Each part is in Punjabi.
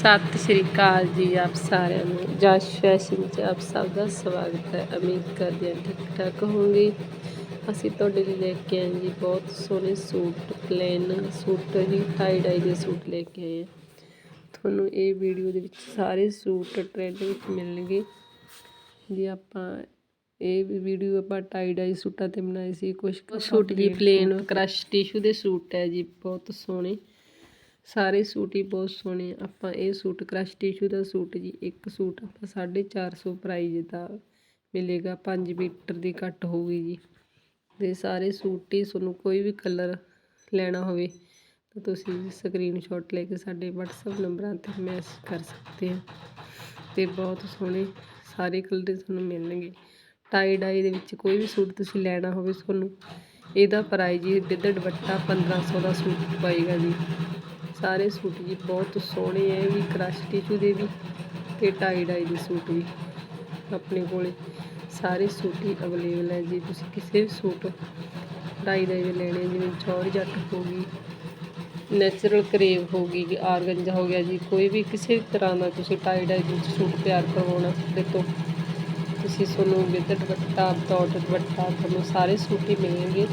ਸਤਿ ਸ਼੍ਰੀ ਅਕਾਲ ਜੀ ਆਪ ਸਾਰਿਆਂ ਨੂੰ। ਜਸ ਫੈਸ਼ਨ 'ਚ ਆਪ ਸਭ ਦਾ ਸਵਾਗਤ ਹੈ। ਉਮੀਦ ਕਰਦੇ ਹਾਂ ਠੀਕ ਠਾਕ ਹੋਵੋਗੇ। ਅਸੀਂ ਤੁਹਾਡੇ ਲਈ ਲੈ ਕੇ ਆਏ ਜੀ ਬਹੁਤ ਸੋਹਣੇ ਸੂਟ ਪਲੇਨ ਸੂਟ ਹੀ ਟਾਈ ਡਾਈ ਦੇ ਸੂਟ ਲੈ ਕੇ ਆਏ ਤੁਹਾਨੂੰ ਇਹ ਵੀਡੀਓ ਦੇ ਵਿੱਚ ਸਾਰੇ ਸੂਟ ਟ੍ਰੈਂਡ ਵਿੱਚ ਮਿਲਣਗੇ। ਜੀ ਆਪਾਂ ਇਹ ਵੀਡੀਓ ਆਪਾਂ ਟਾਈ ਡਾਈ ਸੂਟਾਂ ਤੇ ਬਣਾਈ ਸੀ ਕੁਝ ਸੂਟ ਜੀ ਪਲੇਨ ਕ੍ਰਸ਼ ਟਿਸ਼ੂ ਦੇ ਸੂਟ ਹੈ ਜੀ ਬਹੁਤ ਸੋਹਣੇ। ਸਾਰੇ ਸੂਟ ਹੀ ਬਹੁਤ ਸੋਹਣੇ ਆਪਾਂ ਇਹ ਸੂਟ, ਕ੍ਰਸ਼ ਟਿਸ਼ੂ ਦਾ ਸੂਟ ਜੀ, ਇੱਕ ਸੂਟ ਆਪਾਂ 450 ਪ੍ਰਾਈਜ਼ ਦਾ ਮਿਲੇਗਾ 5 ਮੀਟਰ ਦੀ ਕੱਟ ਹੋਊਗੀ ਜੀ। ਤੇ ਸਾਰੇ ਸੂਟ ਹੀ ਤੁਹਾਨੂੰ ਕੋਈ ਵੀ ਕਲਰ ਲੈਣਾ ਹੋਵੇ ਤਾਂ ਤੁਸੀਂ ਸਕਰੀਨਸ਼ਾਟ ਲੈ ਕੇ ਸਾਡੇ WhatsApp ਨੰਬਰਾਂ ਤੇ ਮੈਸੇਜ ਕਰ ਸਕਦੇ ਹੋ। ਤੇ ਬਹੁਤ ਸੋਹਣੇ ਸਾਰੇ ਕਲਰ ਤੁਹਾਨੂੰ ਮਿਲਣਗੇ। ਟਾਈ ਡਾਈ ਦੇ ਵਿੱਚ ਕੋਈ ਵੀ ਸੂਟ ਤੁਸੀਂ ਲੈਣਾ ਹੋਵੇ, ਤੁਹਾਨੂੰ ਇਹਦਾ ਪ੍ਰਾਈਜ਼ ਜੀ, ਵਿਦ ਦੁਪੱਟਾ 1500 ਦਾ ਸੂਟ ਪਾਏਗਾ ਜੀ। ਸਾਰੇ ਸੂਟ ਜੀ, ਬਹੁਤ ਸੋਹਣੇ ਹੈ ਵੀ ਕ੍ਰਸ਼ ਟਿਸ਼ੂ ਦੇ ਵੀ ਤੇ ਟਾਈ ਡਾਈ ਦੇ ਸੂਟ ਵੀ। ਆਪਣੇ ਕੋਲੇ ਸਾਰੇ ਸੂਟ ਹੀ ਅਵੇਲੇਬਲ ਹੈ ਜੀ, ਤੁਸੀਂ ਕਿਸੇ ਵੀ ਸੂਟ ਟਾਈ ਡਾਈ ਦੇ ਲੈਣੇ, ਜਿਵੇਂ ਚੌਰ ਜੱਟ ਹੋ ਗਈ ਨੈਚੁਰਲ ਕਰੇਵ ਹੋ ਗਈ ਆਰਗੰਜਾ ਹੋ ਗਿਆ ਜੀ, ਕੋਈ ਵੀ ਕਿਸੇ ਵੀ ਤਰ੍ਹਾਂ ਦਾ ਤੁਸੀਂ ਟਾਈ ਡਾਈ ਦੇ ਵਿੱਚ ਸੂਟ ਤਿਆਰ ਕਰਵਾਉਣਾ ਸਾਡੇ ਤੋਂ ਤੁਸੀਂ ਤੁਹਾਨੂੰ ਵਿਦ ਦੁਪੱਟਾ ਵਿਦਆਊਟ ਦੁਪੱਟਾ, ਤੁਹਾਨੂੰ ਸਾਰੇ ਸੂਟ ਹੀ ਮਿਲਣਗੇ।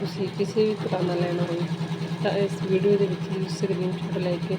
ਤੁਸੀਂ ਕਿਸੇ ਵੀ ਤਰ੍ਹਾਂ ਦਾ ਲੈਣਾ ਹੋਵੇ। ਤਾਂ ਇਸ ਵੀਡੀਓ ਦੇ ਵਿੱਚ ਜੀ ਸਕਰੀਨਸ਼ਾਟ ਲੈ ਕੇ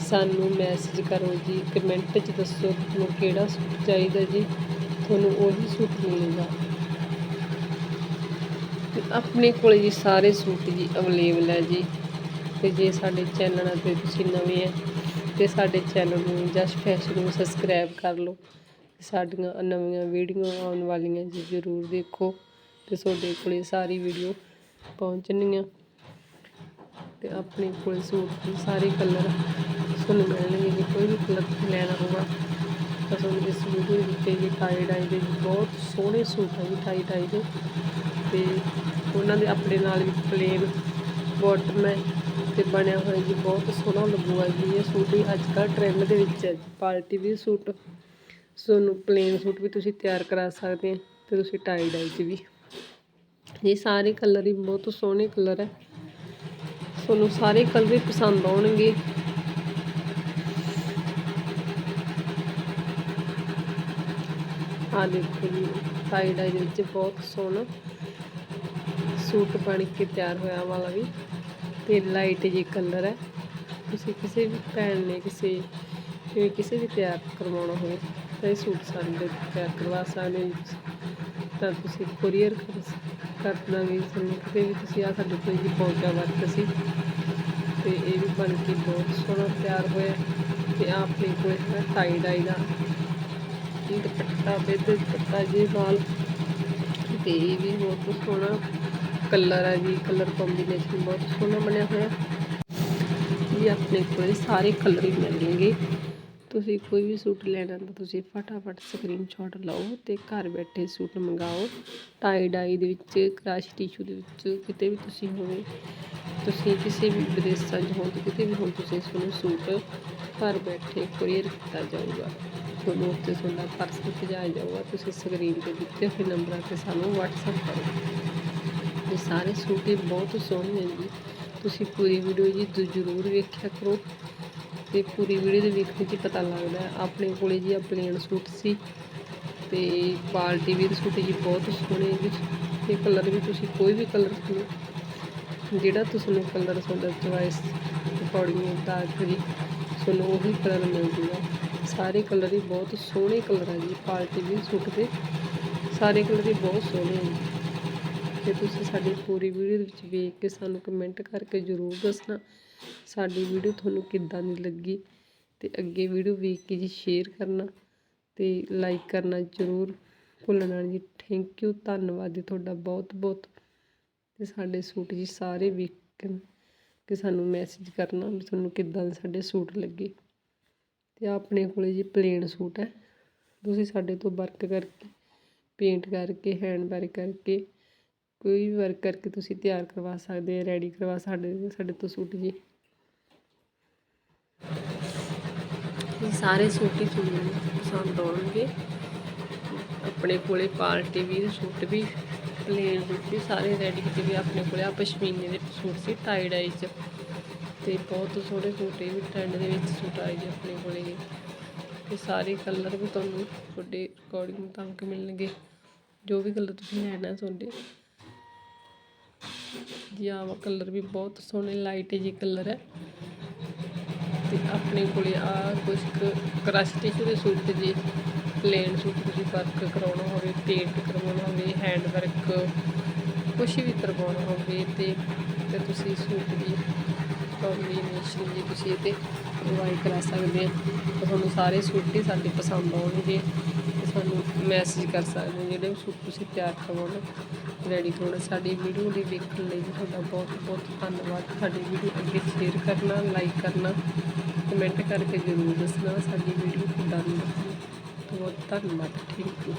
ਸਾਨੂੰ ਮੈਸੇਜ ਕਰੋ ਜੀ ਕਮੈਂਟ 'ਚ ਦੱਸੋ ਤੁਹਾਨੂੰ ਕਿਹੜਾ ਸੂਟ ਚਾਹੀਦਾ ਜੀ, ਤੁਹਾਨੂੰ ਉਹੀ ਸੂਟ ਮਿਲੇਗਾ। ਆਪਣੇ ਕੋਲ ਜੀ ਸਾਰੇ ਸੂਟ ਜੀ ਅਵੇਲੇਬਲ ਹੈ ਜੀ। ਤੇ ਜੇ ਸਾਡੇ ਚੈਨਲ ਤੇ ਤੁਸੀਂ ਨਵੇਂ ਹੈ ਤੇ ਸਾਡੇ ਚੈਨਲ ਨੂੰ ਜਸ ਫੈਸ਼ਨ ਨੂੰ ਸਬਸਕ੍ਰਾਈਬ ਕਰ ਲਓ। ਸਾਡੀਆਂ ਨਵੀਆਂ ਵੀਡੀਓ ਆਉਣ ਵਾਲੀਆਂ ਜੀ ਜ਼ਰੂਰ ਦੇਖੋ। ਤੇ ਤੁਹਾਡੇ ਕੋਲੇ ਸਾਰੀ ਵੀਡੀਓ ਪਹੁੰਚਣਗੀਆਂ ਤੇ ਆਪਣੇ ਕੋਲ ਸੂਟ ਸਾਰੇ ਕਲਰ ਤੁਹਾਨੂੰ ਮਿਲਣਗੇ ਜੇ, ਕੋਈ ਵੀ ਕਲਰ ਲੈਣਾ ਹੋਗਾ ਤਾਂ ਤੁਹਾਨੂੰ ਇਸ ਵੀਡੀਓ ਵਿੱਚ ਜੀ ਟਾਈ ਡਾਈ ਦੇ ਬਹੁਤ ਸੋਹਣੇ ਸੂਟ ਹੈ ਜੀ ਟਾਈ ਡਾਈ ਦੇ। ਤੇ ਉਹਨਾਂ ਦੇ ਆਪਣੇ ਨਾਲ ਵੀ ਪਲੇਨ ਬਾਟਮ ਹੈ ਤੇ ਬਣਿਆ ਹੋਇਆ ਜੀ, ਬਹੁਤ ਸੋਹਣਾ ਲੱਗੂਗਾ ਜੀ। ਇਹ ਸੂਟ ਵੀ ਅੱਜ ਕੱਲ੍ਹ ਟ੍ਰੈਂਡ ਦੇ ਵਿੱਚ ਹੈ ਪਾਰਟੀ ਵੀ ਸੂਟ ਤੁਹਾਨੂੰ ਪਲੇਨ ਸੂਟ ਵੀ ਤੁਸੀਂ ਤਿਆਰ ਕਰਾ ਸਕਦੇ ਹੋ ਤੇ ਤੁਸੀਂ ਟਾਈ ਡਾਈ 'ਚ ਵੀ। ਇਹ ਸਾਰੇ ਕਲਰ ਹੀ ਬਹੁਤ ਸੋਹਣੇ ਕਲਰ ਹੈ। ਤੁਹਾਨੂੰ ਸਾਰੇ ਕਲਰ ਹੀ ਪਸੰਦ ਆਉਣਗੇ। ਆ ਦੇਖੋ ਜੀ ਸਾਈਡ ਡਾਈ ਦੇ ਵਿੱਚ ਬਹੁਤ ਸੋਹਣਾ ਸੂਟ ਬਣ ਕੇ ਤਿਆਰ ਹੋਇਆ ਵਾਲਾ ਵੀ। ਤੇ ਲਾਈਟ ਜੀ ਕਲਰ ਹੈ। ਤੁਸੀਂ ਕਿਸੇ ਵੀ ਭੈਣ ਨੇ ਕਿਸੇ, ਜਿਵੇਂ ਕਿਸੇ ਵੀ ਤਿਆਰ ਕਰਵਾਉਣਾ ਹੋਵੇ, ਤਾਂ ਇਹ ਸੂਟ ਸਾਡੇ ਤਿਆਰ ਕਰਵਾ ਸਕਦੇ ਤਾਂ ਤੁਸੀਂ ਕੋਰੀਅਰ ਕਰ ਸਕਦੇ ਕਰ ਦਾਂਗੇ ਸਾਨੂੰ ਕਿਤੇ ਵੀ ਤੁਸੀਂ ਆ ਸਾਡੇ ਕੋਲ ਜੀ ਪਹੁੰਚਾ ਵਰਤ ਸੀ। ਤੇ ਇਹ ਵੀ ਬਣ ਕੇ ਬਹੁਤ ਸੋਹਣਾ ਤਿਆਰ ਹੋਇਆ। ਤੇ ਆਹ ਆਪਣੇ ਕੋਲ ਹੈ ਟਾਈ ਡਾਈ ਦਾ। ਇਹ ਦੁਪੱਟਾ ਬਿੱਦ ਦੁਪੱਟਾ ਜੀ ਨਾਲ ਤੇ ਇਹ ਵੀ ਬਹੁਤ ਸੋਹਣਾ ਕਲਰ ਹੈ ਜੀ। ਕਲਰ ਕੰਬੀਨੇਸ਼ਨ ਬਹੁਤ ਸੋਹਣਾ ਬਣਿਆ ਹੋਇਆ। ਇਹ ਆਪਣੇ ਕੋਲ ਸਾਰੇ ਕਲਰ ਹੀ ਮਿਲਣਗੇ। ਤੁਸੀਂ ਕੋਈ ਵੀ ਸੂਟ ਲੈਣਾ ਤਾਂ ਤੁਸੀਂ ਫਟਾਫਟ ਸਕਰੀਨਸ਼ਾਟ ਲਓ ਤੇ ਘਰ ਬੈਠੇ ਸੂਟ ਮੰਗਾਓ। ਟਾਈ ਡਾਈ ਦੇ ਵਿੱਚ ਕ੍ਰਾਸ਼ ਟਿਸ਼ੂ ਦੇ ਵਿੱਚ, ਕਿਤੇ ਵੀ ਤੁਸੀਂ ਹੋਵੇ, ਤੁਸੀਂ ਕਿਸੇ ਵੀ ਵਿਦੇਸ਼ਾਂ 'ਚ ਹੋ ਤੇ ਕਿਤੇ ਵੀ ਹੋ ਤੁਸੀਂ ਤੁਹਾਨੂੰ ਸੂਟ ਘਰ ਬੈਠੇ ਕੁਰੀਅਰ ਕੀਤਾ ਜਾਊਗਾ। ਤੁਹਾਨੂੰ ਉੱਤੇ ਤੁਹਾਡਾ ਪਰਸ ਭੇਜਾਇਆ ਜਾਊਗਾ, ਤੁਸੀਂ ਸਕਰੀਨ ਤੇ ਦਿੱਤੇ ਹੋਏ ਨੰਬਰਾਂ ਤੇ ਸਾਨੂੰ WhatsApp ਕਰੋ। ਇਹ ਸਾਰੇ ਸੂਟ ਬਹੁਤ ਸੋਹਣੇ ਨੇ ਜੀ। ਤੁਸੀਂ ਪੂਰੀ ਵੀਡੀਓ ਜੀ ਜ਼ਰੂਰ ਵੇਖਿਆ ਕਰੋ। ਤੇ ਪੂਰੀ ਵੀਡੀਓ ਦੇ ਵੇਖਣ 'ਚ ਪਤਾ ਲੱਗਦਾ ਆਪਣੇ ਕੋਲੇ ਜੀ ਆ ਪਲੇਨ ਸੂਟ ਸੀ ਤੇ ਪਾਰਟੀ ਵੀ ਸੂਟ ਜੀ ਬਹੁਤ ਸੋਹਣੇ ਜੀ। ਤੇ ਕਲਰ ਵੀ ਤੁਸੀਂ ਕੋਈ ਵੀ ਕਲਰ ਚੁਣੋ ਜਿਹੜਾ ਤੁਹਾਨੂੰ ਕਲਰ ਤੁਹਾਡਾ ਚੁਆਇਸ ਅਕੋਰਡਿੰਗ ਦਾ ਜੀ, ਤੁਹਾਨੂੰ ਉਹੀ ਕਲਰ ਮਿਲ ਜੂਗਾ ਸਾਰੇ ਕਲਰ ਹੀ ਬਹੁਤ ਸੋਹਣੇ ਕਲਰ ਆ ਜੀ ਪਾਰਟੀ ਵੀ ਸੂਟ ਦੇ, ਸਾਰੇ ਕਲਰ ਹੀ ਬਹੁਤ ਸੋਹਣੇ ਆ ਜੀ। ਤੇ ਤੁਸੀਂ ਸਾਡੀ ਪੂਰੀ ਵੀਡੀਓ ਦੇ ਵਿੱਚ ਵੇਖ ਕੇ ਸਾਨੂੰ ਕਮੈਂਟ ਕਰਕੇ ਜ਼ਰੂਰ ਦੱਸਣਾ ਸਾਡੀ ਵੀਡੀਓ ਤੁਹਾਨੂੰ ਕਿੱਦਾਂ ਦੀ ਲੱਗੀ ਤੇ ਅੱਗੇ ਵੀਡੀਓ ਵੇਖ ਕੇ ਜੀ ਸ਼ੇਅਰ ਕਰਨਾ ਤੇ ਲਾਈਕ ਕਰਨਾ ਜ਼ਰੂਰ ਭੁੱਲਣਾ ਜੀ ਥੈਂਕ ਯੂ ਧੰਨਵਾਦ ਜੀ ਤੁਹਾਡਾ ਬਹੁਤ ਬਹੁਤ ਤੇ ਸਾਡੇ ਸੂਟ ਜੀ ਸਾਰੇ ਵੇਖਣ ਕਿ ਸਾਨੂੰ ਮੈਸੇਜ ਕਰਨਾ ਵੀ ਤੁਹਾਨੂੰ ਕਿੱਦਾਂ ਦੇ ਸਾਡੇ ਸੂਟ ਲੱਗੇ ਤੇ ਆਪਣੇ ਕੋਲੇ ਜੀ ਪਲੇਨ ਸੂਟ ਹੈ। ਤੁਸੀਂ ਸਾਡੇ ਤੋਂ ਵਰਕ ਕਰਕੇ ਪੇਂਟ ਕਰਕੇ ਹੈਂਡ ਵਰਕ ਕਰਕੇ ਕੋਈ ਵੀ ਵਰਕ ਕਰਕੇ ਤੁਸੀਂ ਤਿਆਰ ਕਰਵਾ ਸਕਦੇ ਆ ਰੈਡੀ ਕਰਵਾ ਸਾਡੇ ਸਾਡੇ ਤੋਂ ਸੂਟ ਜੀ। ਇਹ ਸਾਰੇ ਸੂਟ ਹੀ ਤੁਹਾਨੂੰ ਪਸੰਦ ਆਉਣਗੇ। ਆਪਣੇ ਕੋਲੇ ਪਾਰਟੀ ਵੀ, ਸੂਟ ਵੀ ਪਲੇਨ ਸੂਟ ਵੀ, ਸਾਰੇ ਰੈਡੀ ਕੀਤੇ ਵੀ ਆਪਣੇ ਕੋਲੇ। ਆ ਪਸ਼ਮੀਨੇ ਦੇ ਸੂਟ ਸੀ ਟਾਈ ਡਾਈ ਚ। ਤੇ ਬਹੁਤ ਸੋਹਣੇ ਸੂਟ ਇਹ ਵੀ ਟ੍ਰੈਂਡ ਦੇ ਵਿੱਚ ਸੂਟ ਆਏ ਜੀ ਆਪਣੇ ਕੋਲੇ ਇਹ। ਤੇ ਸਾਰੇ ਕਲਰ ਵੀ ਤੁਹਾਨੂੰ ਤੁਹਾਡੇ ਅਕੋਰਡਿੰਗ ਮੁਤਾਬਕ ਮਿਲਣਗੇ। ਜੋ ਵੀ ਕਲਰ ਤੁਸੀਂ ਲੈਣਾ ਤੁਹਾਡੇ ਜੀ ਆਹ ਕਲਰ ਵੀ ਬਹੁਤ ਸੋਹਣੇ ਲਾਈਟ ਜੀ ਕਲਰ ਹੈ। ਤੇ ਆਪਣੇ ਕੋਲੇ ਆ ਕੁਝ ਕ੍ਰਸ਼ ਟਿਸ਼ੂ ਦੇ ਸੂਟ ਜੀ ਪਲੇਨ ਸੂਟ ਤੁਸੀਂ ਵਰਕ ਕਰਾਉਣਾ ਹੋਵੇ ਪੇਂਟ ਕਰਵਾਉਣਾ ਹੋਵੇ ਹੈਂਡ ਵਰਕ ਕੁਝ ਵੀ ਕਰਵਾਉਣਾ ਹੋਵੇ ਤੇ ਤੇ ਤੁਸੀਂ ਸੂਟ ਦੀ ਕੰਬੀਨੇਸ਼ਨ ਜੀ ਤੁਸੀਂ ਇਹਤੇ ਪ੍ਰੋਵਾਈਡ ਕਰਾ ਸਕਦੇ ਆ ਤੁਹਾਨੂੰ ਸਾਰੇ ਸੂਟ ਹੀ ਸਾਡੇ ਪਸੰਦ ਆਉਣਗੇ। ਸਾਨੂੰ ਮੈਸੇਜ ਕਰ ਸਕਦੇ ਹੋ, ਜਿਹੜੇ ਸੂਟ ਤੁਸੀਂ ਤਿਆਰ ਕਰਵਾਉਣਾ ਰੈਡੀ ਕਰਵਾਉਣਾ ਸਾਡੀ ਵੀਡੀਓ ਲਈ ਵੇਖਣ ਲਈ ਤੁਹਾਡਾ ਬਹੁਤ ਬਹੁਤ ਧੰਨਵਾਦ। ਸਾਡੀ ਵੀਡੀਓ ਅੱਗੇ ਸ਼ੇਅਰ ਕਰਨਾ ਲਾਈਕ ਕਰਨਾ ਕਮੈਂਟ ਕਰਕੇ ਜ਼ਰੂਰ ਦੱਸਣਾ। ਸਾਡੀ ਵੀਡੀਓ ਕਿੱਦਾਂ ਦੀ ਲੱਗੀ ਬਹੁਤ ਧੰਨਵਾਦ। Thank you